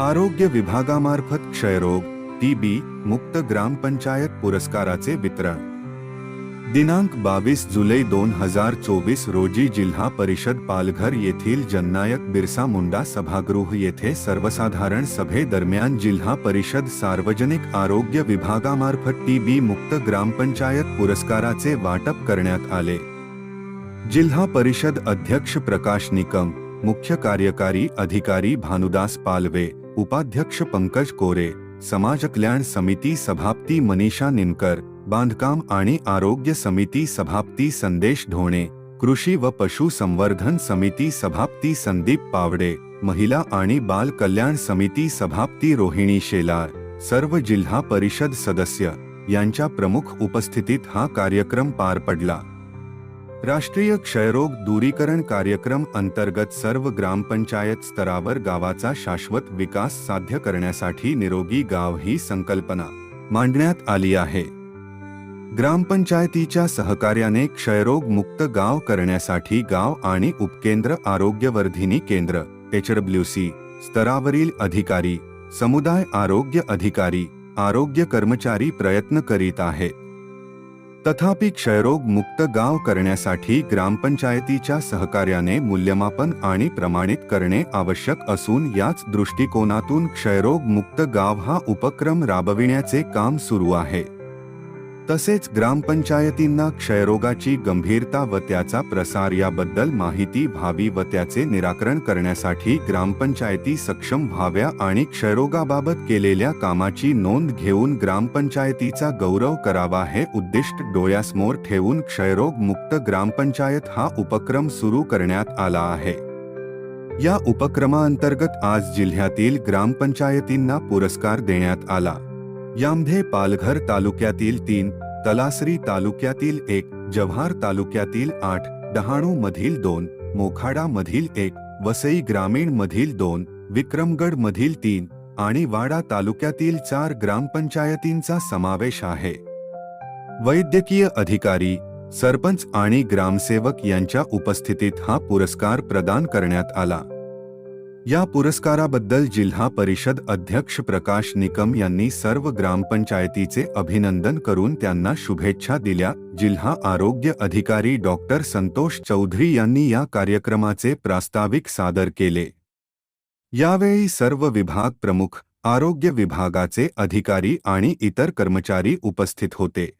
आरोग्य विभागामार्फत क्षयरोग टीबी मुक्त ग्रामपंचायत पुरस्काराचे वितरण. दिनांक बावीस जुलै दोन हजार चोवीस रोजी जिल्हा परिषद पालघर येथील जननायक बिरसा मुंडा सभागृह येथे सर्वसाधारण सभेदरम्यान जिल्हा परिषद सार्वजनिक आरोग्य विभागामार्फत टीबी मुक्त ग्रामपंचायत पुरस्काराचे वाटप करण्यात आले. जिल्हा परिषद अध्यक्ष प्रकाश निकम मुख्य कार्यकारी अधिकारी भानुदास पालवे उपाध्यक्ष पंकज कोरे समाज कल्याण समिती सभापती मनीषा निनकर बांधकाम आणि आरोग्य समिती सभापती संदेश ढोणे कृषी व पशु संवर्धन समिती सभापती संदीप पावडे महिला आणि बाल कल्याण समिती सभापती रोहिणी शेलार सर्व जिल्हा परिषद सदस्य यांच्या प्रमुख उपस्थितीत हा कार्यक्रम पार पडला. राष्ट्रीय क्षयरोग दूरीकरण कार्यक्रम अंतर्गत सर्व ग्रामपंचायत स्तरावर गावाचा शाश्वत विकास साध्य करण्यासाठी निरोगी गाव ही संकल्पना मांडण्यात आली आहे. ग्रामपंचायतीच्या सहकार्याने क्षयरोग मुक्त गाव करण्यासाठी गाव आणि उपकेंद्र आरोग्यवर्धिनी केंद्र एचडब्ल्यूसी स्तरावरील अधिकारी समुदाय आरोग्य अधिकारी आरोग्य कर्मचारी प्रयत्न करीत आहेत तथापि क्षयरोग मुक्त गाव करण्यासाठी ग्रामपंचायतीच्या सहकार्याने मूल्यमापन आणि प्रमाणित करणे आवश्यक असून याच दृष्टिकोनातून क्षयरोग मुक्त गाव हा उपक्रम राबविण्याचे काम सुरू आहे. तसेच ग्रामपंचायतींना क्षयरोगाची गंभीरता व त्याचा प्रसार याबद्दल माहिती व्हावी व त्याचे निराकरण करण्यासाठी ग्रामपंचायती सक्षम व्हाव्या आणि क्षयरोगाबाबत केलेल्या कामाची नोंद घेऊन ग्रामपंचायतीचा गौरव करावा हे उद्दिष्ट डोळ्यासमोर ठेवून क्षयरोग मुक्त ग्रामपंचायत हा उपक्रम सुरू करण्यात आला आहे. या उपक्रमाअंतर्गत आज जिल्ह्यातील ग्रामपंचायतींना पुरस्कार देण्यात आला. यामध्ये पालघर तालुक्यातील तीन तलासरी तालुक्यातील एक जव्हार तालुक्यातील आठ डहाणू मधील दोन मोखाडा मधील एक वसई ग्रामीण मधील दोन विक्रमगड मधील तीन आणि वाडा तालुक्यातील चार ग्रामपंचायतींचा समावेश आहे. वैद्यकीय अधिकारी सरपंच आणि ग्रामसेवक यांच्या उपस्थितीत हा पुरस्कार प्रदान करण्यात आला. या पुरस्काराबद्दल जिल्हा परिषद अध्यक्ष प्रकाश निकम यांनी सर्व ग्रामपंचायतीचे अभिनंदन करून त्यांना शुभेच्छा दिल्या. जिल्हा आरोग्य अधिकारी डॉक्टर संतोष चौधरी यांनी या कार्यक्रमाचे प्रास्ताविक सादर केले. यावेळी सर्व विभाग प्रमुख आरोग्य विभागाचे अधिकारी आणि इतर कर्मचारी उपस्थित होते.